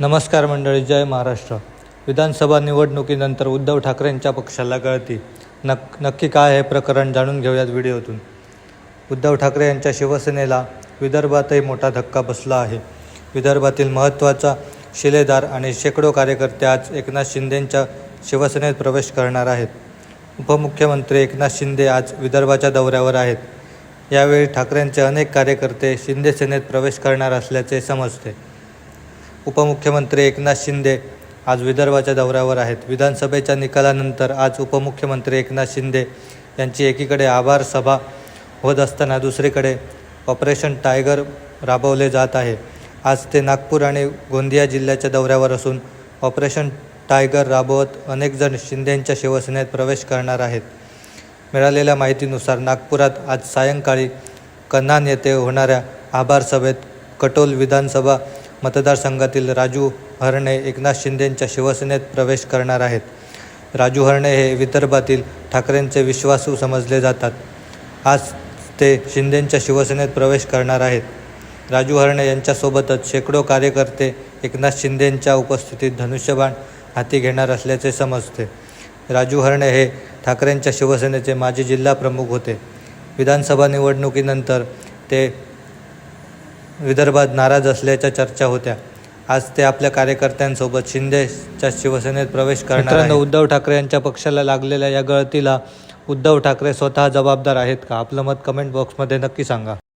नमस्कार मंडळी जय महाराष्ट्र. विधानसभा निवडणुकीनंतर उद्धव ठाकरेंच्या पक्षाला गळती नक नक्की काय हे प्रकरण जाणून घेऊयात व्हिडिओतून. उद्धव ठाकरे यांच्या शिवसेनेला विदर्भातही मोठा धक्का बसला आहे. विदर्भातील महत्त्वाचा शिलेदार आणि शेकडो कार्यकर्ते आज एकनाथ शिंदेंच्या शिवसेनेत प्रवेश करणार आहेत. उपमुख्यमंत्री एकनाथ शिंदे आज विदर्भाच्या दौऱ्यावर आहेत. यावेळी ठाकरेंचे अनेक कार्यकर्ते शिंदे सेनेत प्रवेश करणार असल्याचे समजते. उपमुख्यमंत्री एकनाथ शिंदे आज विदर्भाच्या दौऱ्यावर आहेत. विधानसभेच्या निकालानंतर आज उपमुख्यमंत्री एकनाथ शिंदे यांची एकीकडे आभार सभा होत असताना दुसरीकडे ऑपरेशन टायगर राबवले जात आहे. आज ते नागपूर आणि गोंदिया जिल्ह्याच्या दौऱ्यावर असून ऑपरेशन टायगर राबवत अनेकजण शिंदेंच्या शिवसेनेत प्रवेश करणार आहेत. मिळालेल्या माहितीनुसार नागपुरात आज सायंकाळी कन्हान येथे होणाऱ्या आभार सभेत कटोल विधानसभा मतदारसंघातील राजू हरणे एकनाथ शिंदेंच्या शिवसेनेत प्रवेश करणार आहेत. राजू हरणे हे विदर्भातील ठाकरेंचे विश्वासू समजले जातात. आज ते शिंदेंच्या शिवसेनेत प्रवेश करणार आहेत. राजू हरणे यांच्यासोबतच शेकडो कार्यकर्ते एकनाथ शिंदेंच्या उपस्थितीत धनुष्यबाण हाती घेणार असल्याचे समजते. राजू हरणे हे ठाकरेंच्या शिवसेनेचे माजी जिल्हाप्रमुख होते. विधानसभा निवडणुकीनंतर ते विदर्भात नाराज असल्याच्या चर्चा होत्या. आज ते आपल्या कार्यकर्त्यांसोबत शिंदेच्या शिवसेनेत प्रवेश करणार उद्धव ठाकरे यांच्या पक्षाला लागलेल्या या गळतीला उद्धव ठाकरे स्वतः जबाबदार आहेत का? आपलं मत कमेंट बॉक्समध्ये नक्की सांगा.